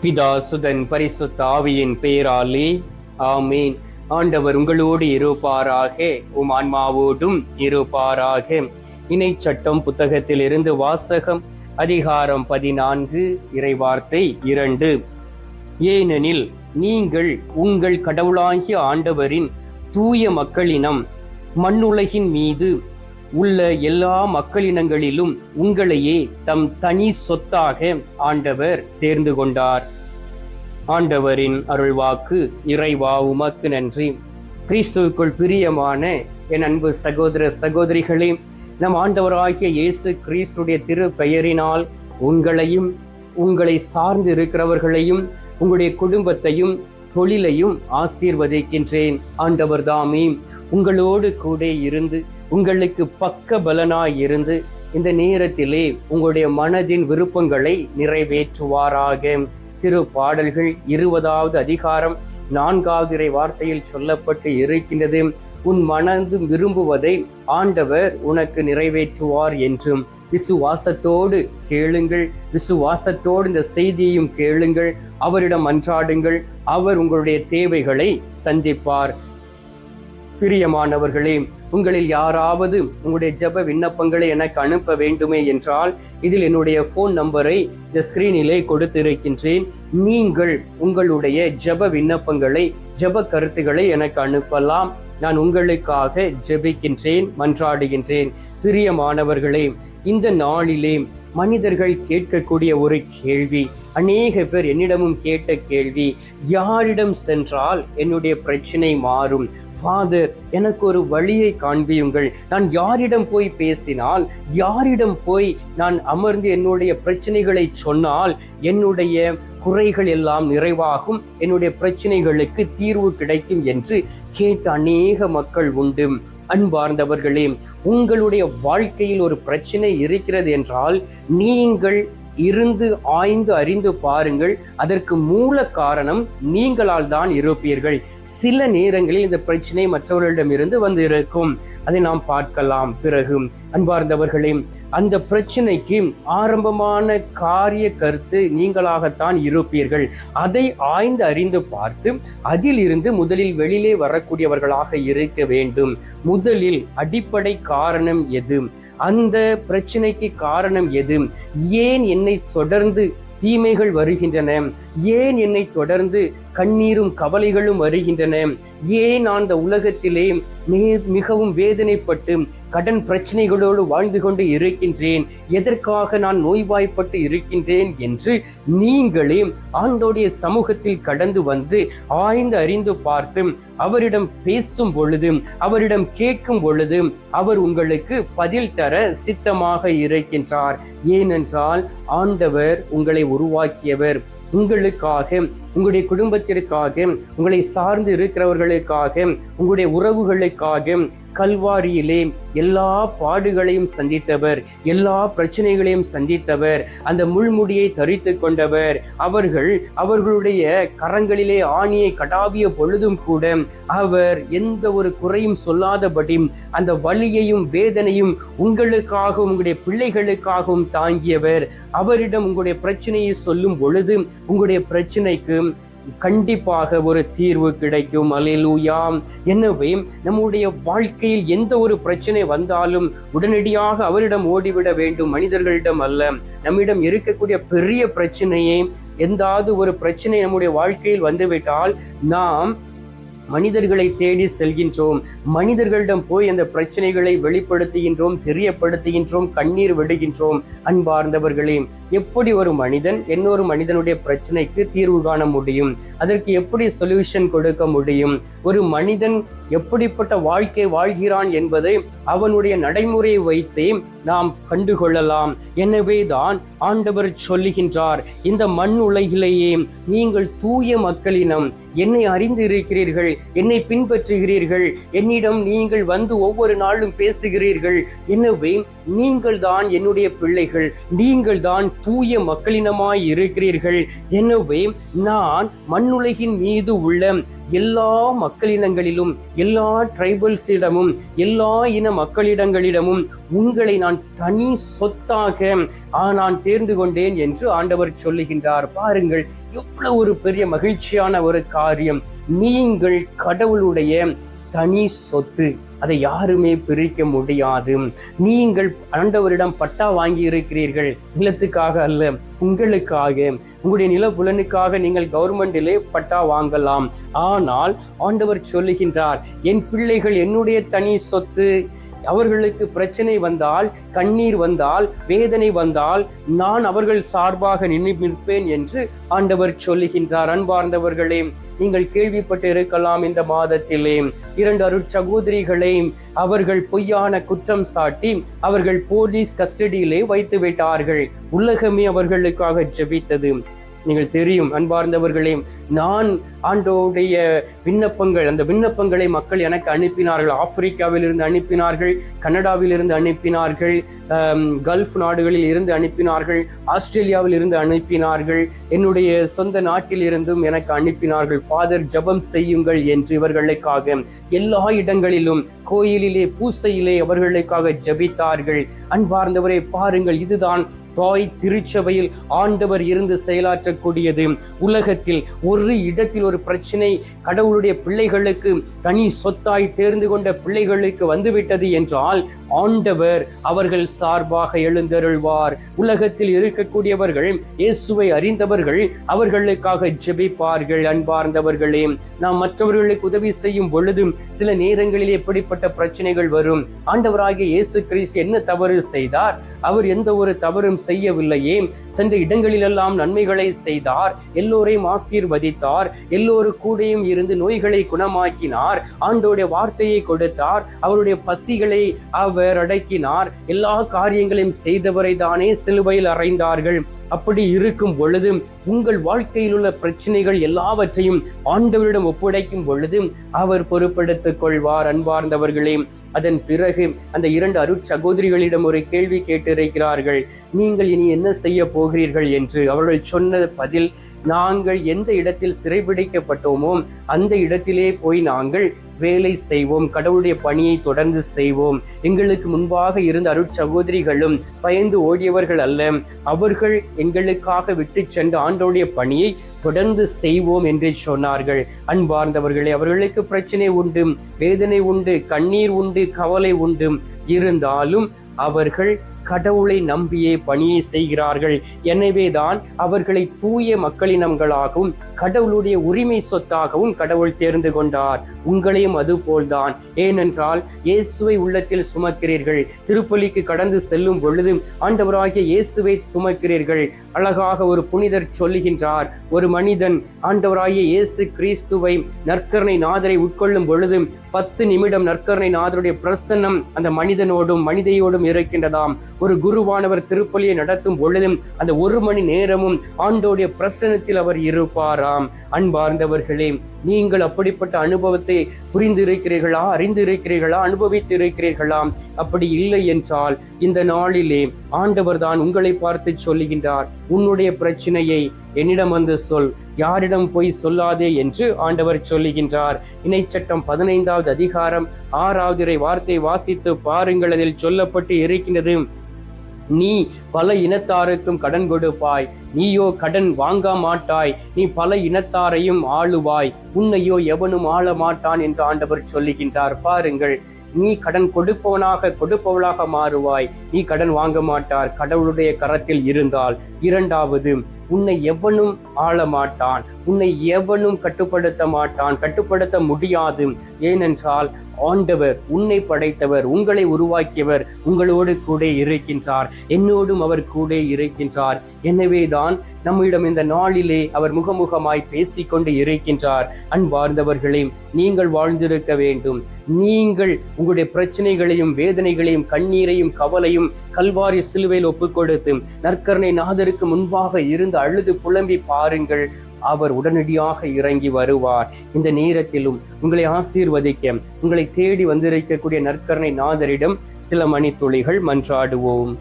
பிதா சுதன் பரிசுத்த ஆவியின் பெயராலே ஆமீன். ஆண்டவர் உங்களோடு இருப்பாராக உம் ஆன்மாவோடும் இருப்பாராக. இணை சட்டம் புத்தகத்தில் இருந்து வாசகம் அதிகாரம் பதினான்கு இறைவார்த்தை இரண்டு. ஏனெனில் நீங்கள் உங்கள் கடவுளாகிய ஆண்டவரின் தூய மக்களினம் மண்ணுலகின் மீது உள்ள எல்லா மக்களினங்களிலும் உங்களையே தம் தனி சொத்தாக ஆண்டவர் தேர்ந்து கொண்டார். ஆண்டவரின் அருள்வாக்கு இறைவா உமக்கு நன்றி. கிறிஸ்துவுக்குள் பிரியமான என் அன்பு சகோதர சகோதரிகளே நம் ஆண்டவராகிய இயேசு கிறிஸ்துடைய திரு பெயரினால் உங்களையும் உங்களை சார்ந்து இருக்கிறவர்களையும் உங்களுடைய குடும்பத்தையும் தொழிலையும் ஆசீர்வதிக்கின்றேன். ஆண்டவர் தாமே உங்களோடு கூட இருந்து உங்களுக்கு பக்க பலனாய் இருந்து இந்த நேரத்திலே உங்களுடைய மனதின் விருப்பங்களை நிறைவேற்றுவாராக. திரு பாடல்கள் இருபதாவது அதிகாரம் நான்காவது இறை வார்த்தையில் சொல்லப்பட்டு இருக்கின்றது. உன் மனந்து விரும்புவதை ஆண்டவர் உனக்கு நிறைவேற்றுவார் என்றும். விசுவாசத்தோடு கேளுங்கள். விசுவாசத்தோடு இந்த செய்தியையும் கேளுங்கள். அவரிடம் அன்றாடுங்கள். அவர் உங்களுடைய தேவைகளை சந்திப்பார். பிரியமானவர்களே உங்களில் யாராவது உங்களுடைய ஜெப விண்ணப்பங்களை எனக்கு அனுப்ப வேண்டுமே என்றால் இதில் என்னுடைய ஃபோன் நம்பரை இந்த ஸ்கிரீனிலே கொடுத்திருக்கின்றேன். நீங்கள் உங்களுடைய ஜெப விண்ணப்பங்களை ஜெப கருத்துக்களை எனக்கு அனுப்பலாம். நான் உங்களுக்காக ஜெபிக்கின்றேன் மன்றாடுகின்றேன். பிரியமானவர்களே இந்த நாளிலே மனிதர்கள் கேட்கக்கூடிய ஒரு கேள்வி அநேக பேர் என்னிடமும் கேட்ட கேள்வி யாரிடம் சென்றால் என்னுடைய பிரச்சனை மாறும்? ஃபாதர் எனக்கு ஒரு வழியை காண்பியுங்கள். நான் யாரிடம் போய் பேசினால் யாரிடம் போய் நான் அமர்ந்து என்னுடைய பிரச்சனைகளை சொன்னால் என்னுடைய குறைகள் எல்லாம் நிறைவாகும் என்னுடைய பிரச்சனைகளுக்கு தீர்வு கிடைக்கும் என்று கேட்ட அநேக மக்கள் உண்டு. அன்பார்ந்தவர்களே உங்களுடைய வாழ்க்கையில் ஒரு பிரச்சனை இருக்கிறது என்றால் நீங்கள் இருந்து ஆய்ந்து அறிந்து பாருங்கள். அதற்கு மூல காரணம் நீங்களால் தான் இருப்பீர்கள். சில நேரங்களில் இந்த பிரச்சனை மற்றவர்களிடமிருந்து வந்து இருக்கும் அதை நாம் பார்க்கலாம். பிறகு அன்பார்ந்தவர்களே அந்த பிரச்சனைக்கு ஆரம்பமான காரிய கருத்து நீங்களாகத்தான் இருப்பீர்கள். அதை ஆய்ந்து அறிந்து பார்த்து அதில் இருந்து முதலில் வெளியிலே வரக்கூடியவர்களாக இருக்க வேண்டும். முதலில் அடிப்படை காரணம் எது? அந்த பிரச்சனைக்கு காரணம் எது? ஏன் என்னை தொடர்ந்து தீமைகள் வருகின்றன? ஏன் என்னை தொடர்ந்து கண்ணீரும் கவலைகளும் வருகின்றன ஏன் நான் அந்த உலகத்திலே மிகவும் வேதனைப்பட்டு கடன் பிரச்சனைகளோடு வாழ்ந்து கொண்டு இருக்கின்றேன்? எதற்காக நான் நோய்வாய்ப்பட்டு இருக்கின்றேன் என்று நீங்களே ஆண்டோடைய சமூகத்தில் கடந்து வந்து ஆய்ந்து அறிந்து பார்த்து அவரிடம் பேசும் பொழுது அவரிடம் கேட்கும் பொழுது அவர் உங்களுக்கு பதில் தர சித்தமாக இருக்கின்றார். ஏனென்றால் ஆண்டவர் உங்களை உருவாக்கியவர். உங்களுக்காக உங்களுடைய குடும்பத்திற்காக உங்களை சார்ந்து இருக்கிறவர்களுக்காக உங்களுடைய உறவுகளுக்காக கல்வாரியிலே எல்லா பாடுகளையும் சந்தித்தவர் எல்லா பிரச்சனைகளையும் சந்தித்தவர் அந்த முள்முடியை தரித்து கொண்டவர். அவர்கள் அவர்களுடைய கரங்களிலே ஆணியை கடாவிய பொழுதும் கூட அவர் எந்த ஒரு குறையும் சொல்லாதபடி அந்த வலியையும் வேதனையும் உங்களுக்காகவும் உங்களுடைய பிள்ளைகளுக்காகவும் தாங்கியவர். அவரிடம் உங்களுடைய பிரச்சனையை சொல்லும் பொழுது உங்களுடைய பிரச்சனைக்கு கண்டிப்பாக ஒரு தீர்வு கிடைக்கும். அலிலூயாம் எனவே நம்முடைய வாழ்க்கையில் எந்த ஒரு பிரச்சனை வந்தாலும் உடனடியாக அவரிடம் ஓடிவிட வேண்டும் மனிதர்களிடம் அல்ல. நம்மிடம் இருக்கக்கூடிய பெரிய பிரச்சனையை எந்தாவது ஒரு பிரச்சனை நம்முடைய வாழ்க்கையில் வந்துவிட்டால் நாம் மனிதர்களை தேடி செல்கின்றோம். மனிதர்களிடம் போய் அந்த பிரச்சனைகளை வெளிப்படுத்துகின்றோம் தெரியப்படுத்துகின்றோம் கண்ணீர் விடுகின்றோம். அன்பார்ந்தவர்களே எப்படி ஒரு மனிதன் இன்னொரு மனிதனுடைய பிரச்சனைக்கு தீர்வு காண முடியும்? அதற்கு எப்படி சொல்யூஷன் கொடுக்க முடியும்? ஒரு மனிதன் எப்படிப்பட்ட வாழ்க்கை வாழ்கிறான் என்பதை அவனுடைய நடைமுறையை வைத்தே நாம் கண்டுகொள்ளலாம். எனவே தான் ஆண்டவர் சொல்லுகின்றார் இந்த மண் உலகிலேயே நீங்கள் தூய மக்களினம் என்னை அறிந்து இருக்கிறீர்கள் என்னை பின்பற்றுகிறீர்கள் என்னிடம் நீங்கள் வந்து ஒவ்வொரு நாளும் பேசுகிறீர்கள். எனவே நீங்கள் தான் என்னுடைய பிள்ளைகள் நீங்கள் தான் தூய மக்களினமாய் இருக்கிறீர்கள். எனவே நான் மண்ணுலகின் மீது உள்ள எல்லா மக்களினங்களிலும் எல்லா ட்ரைபல்ஸிடமும் எல்லா இன மக்களிடங்களிடமும் உங்களை நான் தனி சொத்தாக ஆ, நான் தேர்ந்து கொண்டேன் என்று ஆண்டவர் சொல்லுகின்றார். பாருங்கள் எவ்வளவு ஒரு பெரிய மகிழ்ச்சியான ஒரு காரியம். நீங்கள் கடவுளுடைய தனி சொத்து. அதை யாருமே பிரிக்க முடியாது. நீங்கள் ஆண்டவரிடம் பட்டா வாங்கி இருக்கிறீர்கள் நிலத்துக்காக அல்ல உங்களுக்காக. உங்களுடைய நிலப்புலனுக்காக நீங்கள் கவர்மெண்டிலே பட்டா வாங்கலாம். ஆனால் ஆண்டவர் சொல்லுகின்றார் என் பிள்ளைகள் என்னுடைய தனி சொத்து. அவர்களுக்கு பிரச்சனை வந்தால் கண்ணீர் வந்தால் வேதனை வந்தால் நான் அவர்கள் சார்பாக நின்று நிற்பேன் என்று ஆண்டவர் சொல்லுகின்றார். அன்பார்ந்தவர்களே நீங்கள் கேள்விப்பட்டு இருக்கலாம் இந்த மாதத்திலே. இரண்டு அருட்சகோதரிகளை அவர்கள் பொய்யான குற்றம் சாட்டி அவர்கள் போலீஸ் கஸ்டடியிலே வைத்து விட்டார்கள் உலகமே அவர்களுக்காக ஜெபித்தது நீங்கள் தெரியும் அன்பார்ந்தவர்களையும். நான் ஆண்டோடைய விண்ணப்பங்கள் அந்த விண்ணப்பங்களை மக்கள் எனக்கு அனுப்பினார்கள். ஆப்பிரிக்காவில் இருந்து அனுப்பினார்கள் கனடாவில் இருந்து அனுப்பினார்கள் கல்ஃப் நாடுகளில் இருந்து அனுப்பினார்கள் ஆஸ்திரேலியாவில் இருந்து அனுப்பினார்கள் என்னுடைய சொந்த நாட்டில் இருந்தும் எனக்கு அனுப்பினார்கள். ஃபாதர் ஜபம் செய்யுங்கள் என்று இவர்களுக்காக எல்லா இடங்களிலும் கோயிலிலே பூசையிலே அவர்களுக்காக ஜபித்தார்கள். அன்பார்ந்தவரை பாருங்கள் இதுதான் தாய் திருச்சபையில் ஆண்டவர் இருந்து செயலாற்றக்கூடியது. உலகத்தில் ஒரு இடத்தில் ஒரு பிரச்சனை கடவுளுடைய பிள்ளைகளுக்கு தனி சொத்தாய் தேர்ந்து கொண்ட பிள்ளைகளுக்கு வந்துவிட்டது என்றால் ஆண்டவர் அவர்கள் சார்பாக எழுந்தருள்வார். உலகத்தில் இருக்கக்கூடியவர்கள் இயேசுவை அறிந்தவர்கள் அவர்களுக்காக ஜெபிப்பார்கள் அன்பார்ந்தவர்களே. நாம் மற்றவர்களுக்கு உதவி செய்யும் பொழுதும் சில நேரங்களில் எப்படிப்பட்ட பிரச்சனைகள் வரும்? ஆண்டவராகிய இயேசு கிறிஸ்து என்ன தவறு செய்தார்? அவர் எந்த ஒரு தவறும் செய்யவில்லையே சென்ற இடங்களிலெல்லாம் நன்மைகளை செய்தார். எல்லோரையும் ஆசீர்வதித்தார். எல்லோரு கூடயும் இருந்து நோய்களை குணமாக்கினார். ஆண்டோடைய வார்த்தையை கொடுத்தார். அவருடைய பசிகளை அவர் அடக்கினார். எல்லா காரியங்களையும் செய்தவரை தானே சிலுவையில் அறைந்தார்கள். அப்படி இருக்கும் பொழுது உங்கள் வாழ்க்கையில் உள்ள பிரச்சனைகள் எல்லாவற்றையும் ஆண்டவரிடம் ஒப்படைக்கும் பொழுது அவர் பொறுப்படுத்திக் கொள்வார் அன்பார்ந்தவர்களே. அதன் பிறகு அந்த இரண்டு அருட்சகோதரிகளிடம் ஒரு கேள்வி கேட்டிருக்கிறார்கள். நீங்கள் இனி என்ன செய்ய போகிறீர்கள் என்று அவர்கள் சொன்ன பதில் நாங்கள் எந்த இடத்தில் சிறைபிடிக்கப்பட்டோமோ அந்த இடத்திலே போய் நாங்கள் வேலை செய்வோம் கடவுளுடைய பணியை தொடர்ந்து செய்வோம். எங்களுக்கு முன்பாக இருந்த அருட்சகோதரிகளும் பயந்து ஓடியவர்கள் அல்ல. அவர்கள் எங்களுக்காக விட்டு சென்ற ஆண்டோடைய பணியை தொடர்ந்து செய்வோம் என்று சொன்னார்கள். அன்பார்ந்தவர்களே அவர்களுக்கு பிரச்சனை உண்டு வேதனை உண்டு கண்ணீர் உண்டு கவலை உண்டு. இருந்தாலும் அவர்கள் கடவுளை நம்பியே பணியை செய்கிறார்கள். எனவேதான் அவர்களை தூய மக்களினங்களாகவும் கடவுளுடைய உரிமை சொத்தாகவும் கடவுள் தேர்ந்து கொண்டார். உங்களையும் அதுபோல்தான் ஏனென்றால் இயேசுவை உள்ளத்தில் சுமக்கிறீர்கள். திருப்பலிக்கு கடந்து செல்லும் பொழுது ஆண்டவராகிய இயேசுவை சுமக்கிறீர்கள். அழகாக ஒரு புனிதர் சொல்லுகின்றார் ஒரு மனிதன் ஆண்டவராகிய இயேசு கிறிஸ்துவை நற்கரணை நாதரை உட்கொள்ளும் பொழுது பத்து நிமிடம் நற்கரணை நாதருடைய பிரசன்னம் அந்த மனிதனோடும் மனிதையோடும் இருக்கின்றதாம். ஒரு குருவானவர் திருப்பலியை நடத்தும் பொழுதும் அந்த ஒரு மணி நேரமும் ஆண்டோடைய பிரசனத்தில் அவர் இருப்பாராம். அன்பார்ந்தவர்களே நீங்கள் அப்படிப்பட்ட அனுபவத்தை புரிந்து இருக்கிறீர்களா அறிந்து இருக்கிறீர்களா அனுபவித்து இருக்கிறீர்களா அப்படி இல்லை என்றால் இந்த நாளிலே ஆண்டவர் தான் உங்களை பார்த்து சொல்லுகின்றார். உன்னுடைய பிரச்சனையை என்னிடம் வந்து சொல் யாரிடம் போய் சொல்லாதே என்று ஆண்டவர் சொல்லுகின்றார். இணைச்சட்டம் பதினைந்தாவது அதிகாரம் ஆறாவது வார்த்தை வாசித்து பாருங்கள் அதில் சொல்லப்பட்டு இருக்கின்றது நீ பல இனத்தாருக்கும் கடன் கொடுப்பாய். நீயோ கடன் வாங்க மாட்டாய். நீ பல இனத்தாரையும் ஆளுவாய். உன்னையோ எவனும் ஆள மாட்டான் என்று ஆண்டவர் சொல்லுகின்றார். பாருங்கள் நீ கடன் கொடுப்பவனாக கொடுப்பவளாக மாறுவாய். நீ கடன் வாங்க மாட்டார். கடவுளுடைய கரத்தில் இருந்தால். இரண்டாவது உன்னை எவனும் ஆள மாட்டான். உன்னை எவனும் கட்டுப்படுத்த மாட்டான் கட்டுப்படுத்த முடியாது. ஏனென்றால் ஆண்டவர் உன்னை படைத்தவர் உங்களை உருவாக்கியவர் உங்களோடு கூட இருக்கின்றார். என்னோடும் அவர் கூட இருக்கின்றார். எனவேதான் நம்மிடம் இந்த நாளிலே அவர் முகமுகமாய் பேசிக்கொண்டு இருக்கின்றார். அன்பார்ந்தவர்களே நீங்கள் வாழ்ந்திருக்க வேண்டும். நீங்கள் உங்களுடைய பிரச்சனைகளையும் வேதனைகளையும் கண்ணீரையும் கவலையும் கல்வாரி சிலுவையில் ஒப்புக் கொடுத்து நற்கரணை நாதருக்கு முன்பாக இருந்து அழுது புலம்பி பாருங்கள். அவர் உடனடியாக இறங்கி வருவார். இந்த நேரத்திலும் உங்களை ஆசீர்வதிக்க உங்களை தேடி வந்திருக்கக்கூடிய நற்கரணை நாதரிடம் சில மணித்துளிகள் மன்றாடுவோம்.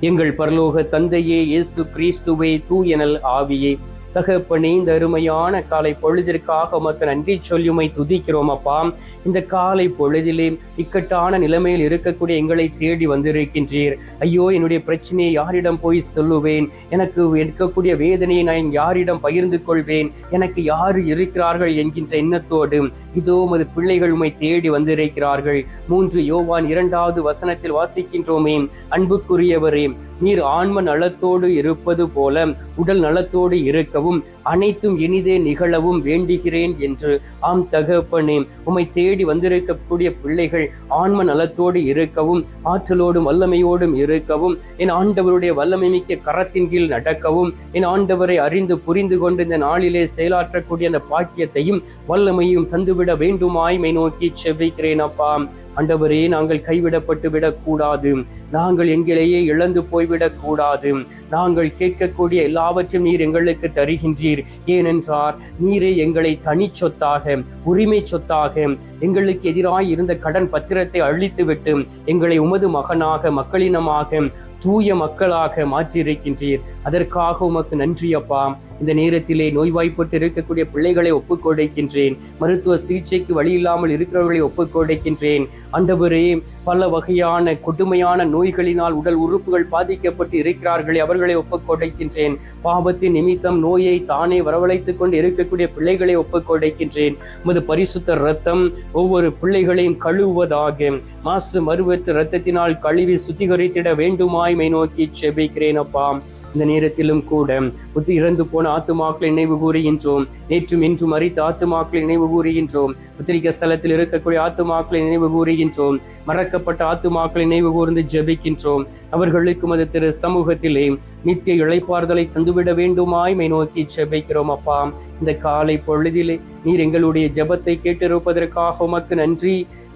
எங்கள் பரலோக தந்தையே இயேசு கிறிஸ்துவே தூயனல் ஆவியே தகப்பனே இந்த அருமையான காலை பொழுதிற்காக உமக்கு நன்றி சொல்லியுமை துதிக்கிறோம் அப்பா. இந்த காலை பொழுதிலே இக்கட்டான நிலைமையில் இருக்கக்கூடிய எங்களை தேடி வந்திருக்கின்றீர். ஐயோ என்னுடைய பிரச்சனையை யாரிடம் போய் சொல்லுவேன்? எனக்கு எடுக்கக்கூடிய வேதனையை நான் யாரிடம் பகிர்ந்து கொள்வேன்? எனக்கு யார் இருக்கிறார்கள் என்கின்ற எண்ணத்தோடு இதோ உமது பிள்ளைகள் உம்மை தேடி வந்திருக்கிறார்கள். மூன்று யோவான் இரண்டாவது வசனத்தில் வாசிக்கின்றோமே அன்புக்குரியவரே நீர் ஆன்ம நலத்தோடு இருப்பது போல உடல் நலத்தோடு இருக்கவும் அனைத்தும் இனிதே நிகழவும் வேண்டுகிறேன் என்று ஆம் தகப்பனே உமை தேடி வந்திருக்கக்கூடிய பிள்ளைகள் ஆன்ம நலத்தோடு இருக்கவும் ஆற்றலோடும் வல்லமையோடும் இருக்கவும் என் ஆண்டவருடைய வல்லமை மிக்க கரத்தின் கீழ் நடக்கவும் என் ஆண்டவரை அறிந்து புரிந்து கொண்டு இந்த நாளிலே செயலாற்றக்கூடிய அந்த பாக்கியத்தையும் வல்லமையும் தந்துவிட வேண்டுமாய் மை நோக்கி செவ்விக்கிறேன் அப்பா. அண்டவரே நாங்கள் கைவிடப்பட்டு விடக்கூடாது. நாங்கள் எங்களையே இழந்து போய்விடக் கூடாது நாங்கள் கேட்கக்கூடிய எல்லாவற்றையும் நீர் எங்களுக்கு தருகின்றீர். ஏனென்றார் நீரே எங்களை தனி சொத்தாக உரிமை சொத்தாக எங்களுக்கு எதிராக இருந்த கடன் பத்திரத்தை அழித்துவிட்டு எங்களை உமது மகனாக மக்களினமாக தூய மக்களாக மாற்றியிருக்கின்றீர். அதற்காக உமக்கு நன்றி அப்பா. இந்த நேரத்திலே நோய்வாய்ப்பட்டு இருக்கக்கூடிய பிள்ளைகளை ஒப்புக்கொடைக்கின்றேன் மருத்துவ சிகிச்சைக்கு வழி இல்லாமல் இருக்கிறவர்களை ஒப்புக்கொடைக்கின்றேன் ஆண்டவரே பல வகையான கொடுமையான நோய்களினால் உடல் உறுப்புகள் பாதிக்கப்பட்டு இருக்கிறார்களே அவர்களை ஒப்புக்கொடைக்கின்றேன் பாவத்தின் நிமித்தம் நோயை தானே வரவழைத்துக் கொண்டு இருக்கக்கூடிய பிள்ளைகளை ஒப்புக்கொடைக்கின்றேன் உமது பரிசுத்த ரத்தம் ஒவ்வொரு பிள்ளைகளையும் கழுவுவதாக. மாசு மருவத்து ரத்தத்தினால் கழுவி சுத்திகரித்திட வேண்டுமாய் மை நோக்கி செபிக்கிறேன் அப்பா. இந்த நேரத்திலும் கூட புத்தி இறந்து போன ஆத்துமாக்களை நினைவு கூறுகின்றோம். நேற்றும் இன்றும் அறித்த ஆத்துமாக்களை நினைவு கூறுகின்றோம். புத்திரிக்க ஸ்தலத்தில் இருக்கக்கூடிய ஆத்துமாக்களை நினைவு கூறுகின்றோம். மறக்கப்பட்ட ஆத்துமாக்களை நினைவு கூர்ந்து ஜெபிக்கின்றோம். அவர்களுக்கும் அது திரு சமூகத்திலே நித்திய இழைப்பார்தலை தந்துவிட வேண்டுமாய்மை நோக்கி ஜெபிக்கிறோம் அப்பா. இந்த காலை பொழுதிலே நீர் எங்களுடைய ஜெபத்தை கேட்டிருப்பதற்காக உமக்கு நன்றி.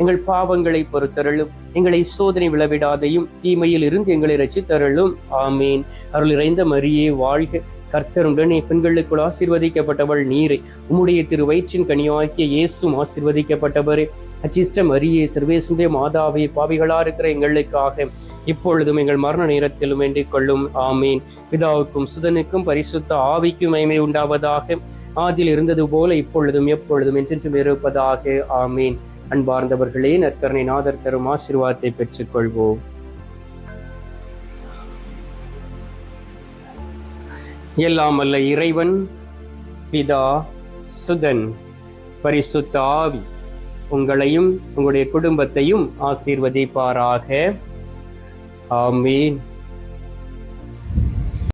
எங்கள் பாவங்களை பொறுத்தருளும். எங்களை சோதனை விளவிடாதையும் தீமையில் இருந்து எங்களை ரசித்தருளும் ஆமீன். அருள் இறைந்த மரியே வாழ்க. கர்த்தருடனே பெண்களுக்குள் ஆசீர்வதிக்கப்பட்டவள் நீரை. உம்முடைய திரு வயிற்றின் கனியாகிய இயேசும் ஆசீர்வதிக்கப்பட்டவரே. அச்சிஷ்ட மரியே சர்வேசுந்தே மாதாவே பாவிகளா இருக்கிற எங்களுக்காக இப்பொழுதும் எங்கள் மரண நேரத்திலும் வேண்டிக் கொள்ளும். ஆமீன். பிதாவுக்கும் சுதனுக்கும் பரிசுத்த ஆவிக்கும் மைமை உண்டாவதாக. ஆதில் இருந்தது போல இப்பொழுதும் எப்பொழுதும் என்றென்றும் இருப்பதாக. ஆமீன். அன்பார்ந்தவர்களே நற்கரணை நாதர் தரும் ஆசிர்வாதத்தை பெற்றுக்கொள்வோம். எல்லாம் அல்ல இறைவன் பிதா சுதன் பரிசுத்த ஆவி உங்களையும் உங்களுடைய குடும்பத்தையும் ஆசீர்வதிப்பாராக. ஆமீன்.